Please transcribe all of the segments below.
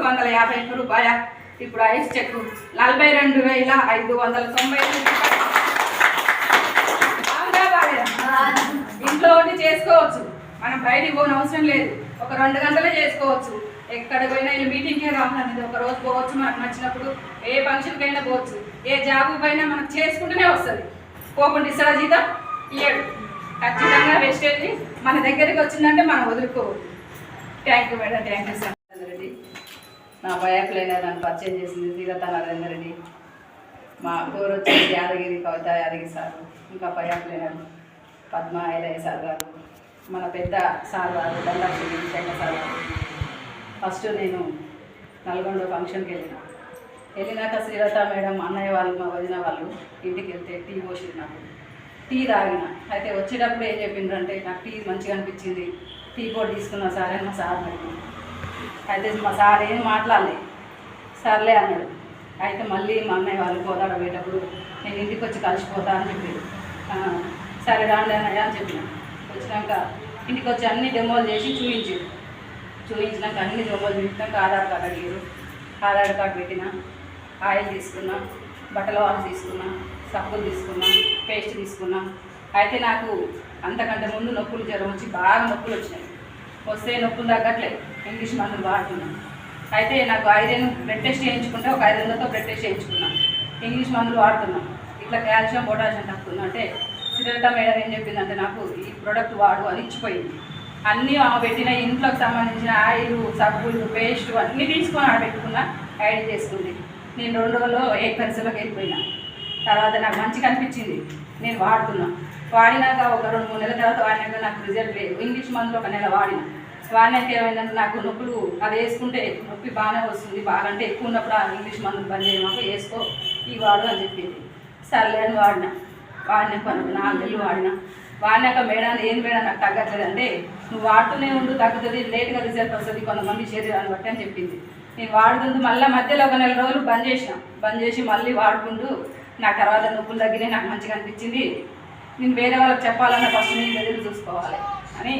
మూడు వందల యాభై ఒక్క రూపాయ ఇప్పుడు ఐస్ చెక్ నలభై రెండు వేల ఐదు వందల తొంభై రూపాయలు. ఇంట్లో ఉండి చేసుకోవచ్చు. మనం బయటికి పోని అవసరం లేదు. ఒక రెండు గంటలే చేసుకోవచ్చు. ఎక్కడ పోయినా ఇలా మీటింగ్కే రావాలనేది ఒక రోజు పోవచ్చు మనకు నచ్చినప్పుడు. ఏ ఫంక్షన్కి అయినా పోవచ్చు. ఏ జాబు పైన మనం చేసుకుంటూనే వస్తుంది. పోకుండా ఇస్తారా జీతం ఇయ్యడు. ఖచ్చితంగా వేస్టేజ్ మన దగ్గరికి వచ్చిందంటే మనం వదులుకోవద్దు thank you madam thank you sir నా బయాకులైనా నన్ను పరిచయం చేసింది తీరత నరేందర్ రెడ్డి మా పేరు వచ్చేసి యాదగిరి కవిత యాదగిరి సార్ ఇంకా బయాకులైన పద్మ ఐలయ్య సార్ గారు మన పెద్ద సార్ గారు దండాక్షి శంకర్ సార్ గారు ఫస్ట్ నేను నల్గొండ ఫంక్షన్కి వెళ్ళిన. వెళ్ళినాక శ్రీలత మేడం అన్నయ్య వాళ్ళు మా వదిన వాళ్ళు ఇంటికి వెళ్తే టీ పోసింది నాకు. టీ తాగిన. అయితే వచ్చేటప్పుడు ఏం చెప్పిండ్రంటే నాకు టీ మంచిగా అనిపించింది. టీ పొడి తీసుకున్నా సార్ అని మా సార్ అడిగింది అయితే మా సార్ ఏం మాట్లాడలే. సర్లే అన్నాడు. అయితే మళ్ళీ మా అన్నయ్య వాళ్ళు పోతాడు పోయేటప్పుడు నేను ఇంటికి వచ్చి కలిసిపోతా అని చెప్పాడు. సరే రాండి అన్నయ్య అని చెప్పిన. వచ్చినాక ఇంటికి వచ్చి అన్ని డెమోలు చేసి చూపించాడు చూపించినాక అన్ని డెమోలు చూపించినాక ఆధార్ కార్డు అడిగారు. ఆధార్ కార్డు పెట్టిన ఆయిల్ తీసుకున్నా బట్టల వాష్ తీసుకున్నా సబ్బులు తీసుకున్నా పేస్ట్ తీసుకున్నా. అయితే నాకు అంతకంటే ముందు నొప్పులు జ్వరం వచ్చి బాగా నొప్పులు వచ్చినాయి. వస్తే నొప్పులు తగ్గట్లేదు ఇంగ్లీష్ మందులు వాడుతున్నాను అయితే నాకు ఐరన్ బ్లడ్ టెస్ట్ చేయించుకుంటే ఒక ఐదు వందలతో బ్లడ్ టెస్ట్ చేయించుకున్నాను ఇంగ్లీష్ మందులు వాడుతున్నాం. ఇట్లా కాల్షియం పొటాషియం తక్కువ అంటే శ్రీలత మేడం ఏం చెప్పిందంటే నాకు ఈ ప్రోడక్ట్ వాడు అని ఇచ్చిపోయింది. అన్నీ ఆమె పెట్టిన ఇంట్లోకి సంబంధించిన ఆయిల్ సబ్బులు పేస్ట్ అన్నీ తీసుకొని ఆడ పెట్టుకున్నా యాడ్ చేసుకుంది. నేను రెండు రోజుల్లో ఏ పరిసరలోకి వెళ్ళిపోయినా. తర్వాత నాకు మంచిగా అనిపించింది. నేను వాడుతున్నా. వాడినాక ఒక రెండు మూడు నెలల తర్వాత వాడినాక నాకు రిజల్ట్ లేదు. ఇంగ్లీష్ మందులు ఒక నెల వాడిన. వాడినాక ఏమైందంటే నాకు నొప్పులు అది వేసుకుంటే నొప్పి బాగానే వస్తుంది. బాగా అంటే ఎక్కువ ఉన్నప్పుడు ఆ ఇంగ్లీష్ మందులు బంద్ చేయమాకు వేసుకో ఈ వాడు అని చెప్పింది. సర్లే అని వాడిన. వాడిన పనులు నాలుగు నెలలు వాడిన. వాడినాక మేడం ఏం మేడం నాకు తగ్గట్లేదు అంటే నువ్వు వాడుతూనే ఉండు తగ్గుతుంది లేట్గా రిజల్ట్ వస్తుంది కొంతమంది శరీరాన్ని బట్టి అని చెప్పింది. నేను వాడుతుంది మళ్ళీ మధ్యలో ఒక నెల రోజులు బంద్ చేసిన. బంద్ చేసి మళ్ళీ వాడుకుంటూ నా తర్వాత నొప్పులు తగ్గినాయి నాకు మంచిగా అనిపించింది. నేను వేరే వాళ్ళకి చెప్పాలన్న ఫస్ట్ నేను దగ్గర చూసుకోవాలి అని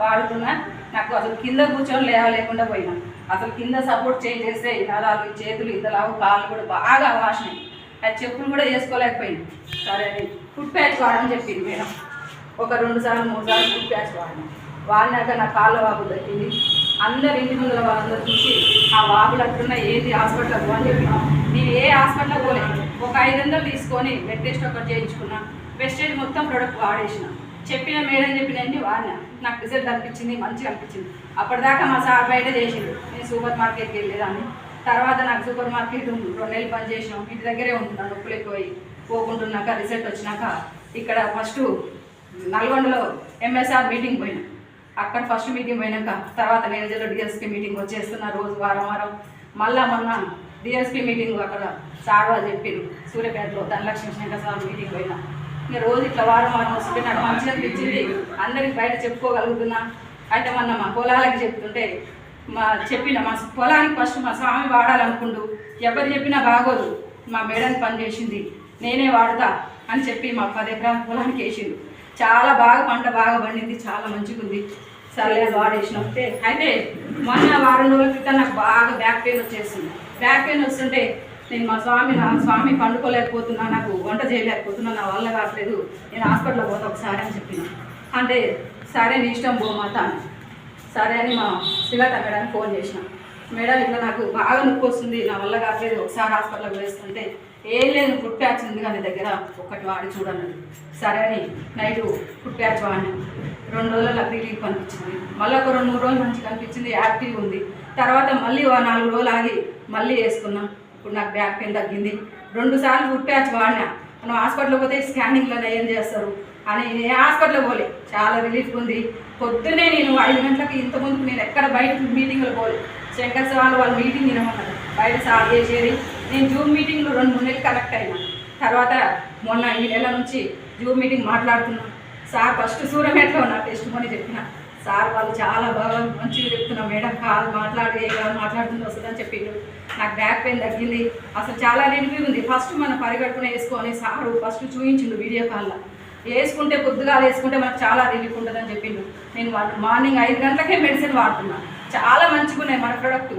వాడుతున్నా. నాకు అసలు కింద కూర్చొని లేవలేకుండా పోయినా. అసలు కింద సపోర్ట్ చేయి చేస్తే ఈ నరాలు చేతులు ఇంతలాగు కాళ్ళు కూడా బాగా వాసినాయి. అది చెప్పులు కూడా వేసుకోలేకపోయింది సరే అని ఫుడ్ ప్యాచ్ వాడని చెప్పింది మేడం. ఒక రెండు సార్లు మూడు సార్లు ఫుడ్ ప్యాచ్ వాడినా. వాడినాక నా కాళ్ళ వాపు దక్కింది అందరు ఇంటి ముందర వాళ్ళందరూ చూసి ఆ వాపులు అట్లున్నా ఏది హాస్పిటల్ అని చెప్పిన. నేను ఏ హాస్పిటల్ పోలేదు ఒక ఐదు వందలు తీసుకొని బ్లడ్ టెస్ట్ ఒకటి చేయించుకున్నా. వెస్టేజ్ మొత్తం ప్రోడక్ట్ వాడేసిన. చెప్పిన మేడం చెప్పినండి వాడినా. నాకు రిజల్ట్ అనిపించింది మంచిగా అనిపించింది. అప్పటిదాకా మా సార్ బయట చేసిండు. నేను సూపర్ మార్కెట్కి వెళ్ళేదాన్ని. తర్వాత నాకు సూపర్ మార్కెట్ ఉంది. రెండు నెలలు పని చేసినాం. ఇంటి దగ్గరే ఉంటున్నాను నొప్పులు ఎక్కువై పోకుంటున్నాక రిజల్ట్ వచ్చినాక ఇక్కడ ఫస్ట్ నల్గొండలో ఎంఎస్ఆర్ మీటింగ్ పోయినా. అక్కడ ఫస్ట్ మీటింగ్ పోయినాక తర్వాత మేనేజర్లో డిఎస్కి మీటింగ్ వచ్చేస్తున్న రోజు వారం వారం. మళ్ళా మొన్న డిఎస్పీ మీటింగ్ అక్కడ సార్ వాళ్ళు చెప్పారు సూర్యపేటలో ధనలక్ష్మి శంకర్ మీటింగ్ పోయినా. ఇంకా రోజు ఇట్లా వారం వారం వస్తుంటే నాకు మంచిగా అనిపించింది. అందరికి బయట చెప్పుకోగలుగుతున్నా. అయితే మొన్న మా పొలాలకి చెప్తుంటే మా చెప్పిన మా పొలానికి ఫస్ట్ మా స్వామి వాడాలనుకుండు. ఎవరు చెప్పినా బాగోదు. మా మేడం పని చేసింది. నేనే వాడతా అని చెప్పి మా పది ఎకరాల పొలానికి వేసిండు. చాలా బాగా పంట బాగా పండింది. చాలా మంచిగా ఉంది. సరే అని అయితే మొన్న వారం రోజుల క్రితం నాకు బాగా బ్యాక్ పెయిన్ వచ్చేసింది. బ్యాక్ పెయిన్ వస్తుంటే నేను మా స్వామి నా స్వామి పండుకోలేకపోతున్నా నాకు వంట చేయలేకపోతున్నా నా వల్ల కావట్లేదు నేను హాస్పిటల్కి పోతా ఒకసారి అని చెప్పిన. అంటే సరే నీ ఇష్టం పో మాత అని. సరే అని మా శిలత మేడానికి ఫోన్ చేసిన. మేడం ఇట్లా నాకు బాగా నొప్పి వస్తుంది నా వల్ల కావట్లేదు ఒకసారి హాస్పిటల్కి వేస్తుంటే ఏం లేదు ఫుడ్ ప్యాచ్ ఉంది కానీ దగ్గర ఒకటి వాడి చూడన్నది. సరే అని నైట్ ఫుడ్ ప్యాచ్ వాడినా. రెండు రోజుల రిలీఫ్ అనిపించింది మళ్ళీ ఒక రెండు మూడు రోజులు మంచిగా కనిపించింది యాక్టివ్ ఉంది. తర్వాత మళ్ళీ ఓ నాలుగు రోజులు ఆగి మళ్ళీ వేసుకున్నా. ఇప్పుడు నాకు బ్యాక్ పెయిన్ తగ్గింది. రెండు సార్లు ఫుడ్ ప్యాచ్ వాడినా. మనం హాస్పిటల్కి పోతే స్కానింగ్లో ఏం చేస్తారు? అని నేను హాస్పిటల్కి పోలే. చాలా రిలీఫ్ ఉంది. పొద్దున్నే నేను ఐదు గంటలకు ఇంత నేను ఎక్కడ బయట మీటింగ్లు పోలే. శంకర్ సార్ వాళ్ళ మీటింగ్ వినమన్నారు. బయట సార్ చేసేది. నేను జూమ్ మీటింగ్లో రెండు మూడు నెలలు కనెక్ట్ అయినా. తర్వాత మొన్న ఈ నెల నుంచి జూమ్ మీటింగ్ మాట్లాడుతున్నాను సార్ ఫస్ట్ సూర్యమేటలో నా టెస్ట్ మోని చెప్పిన. సార్ వాళ్ళు చాలా బాగా మంచిగా చెప్తున్నా. మేడం కాదు మాట్లాడి ఏ కాదు మాట్లాడుతుంది వస్తుందని చెప్పిండు నాకు బ్యాక్ పెయిన్ తగ్గింది. అసలు చాలా రిలీఫ్ ఉంది. ఫస్ట్ మనం పరిగెట్టుకుని వేసుకొని సారు ఫస్ట్ చూపించిండు వీడియో కాల్లో. వేసుకుంటే పొద్దుగా వేసుకుంటే మనకు చాలా రిలీఫ్ ఉంటుందని చెప్పిండు నేను వా- మార్నింగ్ ఐదు గంటలకే మెడిసిన్ వాడుతున్నా. చాలా మంచిగా ఉన్నాయి మన ప్రొడక్ట్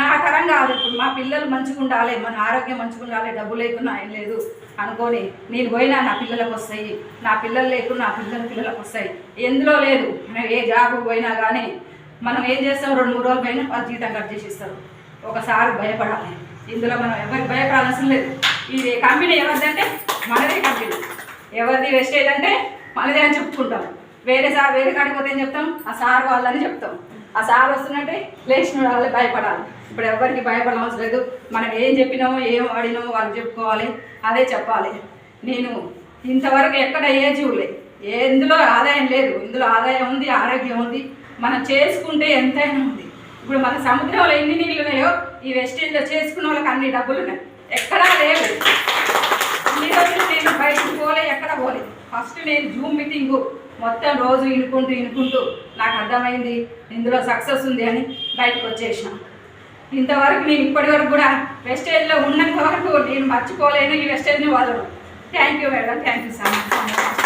నా తరం కాదు ఇప్పుడు మా పిల్లలు మంచిగా ఉండాలి మన ఆరోగ్యం మంచిగా ఉండాలి డబ్బు లేకున్నా ఏం లేదు అనుకొని నేను పోయినా నా పిల్లలకు వస్తాయి నా పిల్లలు లేకున్నా నా పిల్లల పిల్లలకు వస్తాయి. ఎందులో లేదు మనం ఏ జాబ్ పోయినా కానీ మనం ఏం చేస్తాం? రెండు మూడు రోజులు పోయినా వాళ్ళు జీతం కట్ చేసి ఇస్తారు ఒకసారి భయపడాలి. ఇందులో మనం ఎవరికి భయపడాల్సిన లేదు. ఇది కంపెనీ ఎవరిదంటే మనదే కంపెనీ. ఎవరిది వేస్ట్ అంటే మనదే అని చెప్పుకుంటాం. వేరే సార్ వేరే కాడికి పోతే చెప్తాం? ఆ సార్ వాళ్ళని చెప్తాం. ఆ సార్ వస్తున్నట్టే లేచిన వాళ్ళే భయపడాలి. ఇప్పుడు ఎవరికి భయపడవలసిన లేదు. మనం ఏం చెప్పినామో ఏం ఆడినామో వాళ్ళు చెప్పుకోవాలి. అదే చెప్పాలి. నేను ఇంతవరకు ఎక్కడ ఏ చూడలే ఎందులో ఆదాయం లేదు. ఇందులో ఆదాయం ఉంది ఆరోగ్యం ఉంది. మనం చేసుకుంటే ఎంతైనా ఉంది. ఇప్పుడు మన సముద్రంలో ఎన్ని నీళ్ళు ఉన్నాయో ఈ వెస్టేజ్లో చేసుకున్న వాళ్ళకి అన్ని డబ్బులు ఉన్నాయి. ఎక్కడా లేవు. ఈ నేను బయటకు పోలే ఎక్కడ పోలే. ఫస్ట్ నేను జూమ్ మీటింగు మొత్తం రోజు ఇనుకుంటూ ఇనుకుంటూ నాకు అర్థమైంది ఇందులో సక్సెస్ ఉంది అని బయటకు వచ్చేసిన. ఇంతవరకు నేను ఇప్పటి వరకు కూడా వెస్టేజ్లో ఉన్నంత వరకు నేను మర్చిపోలేను ఈ వెస్టేజ్ని వదలను. Thank you madam thank you so much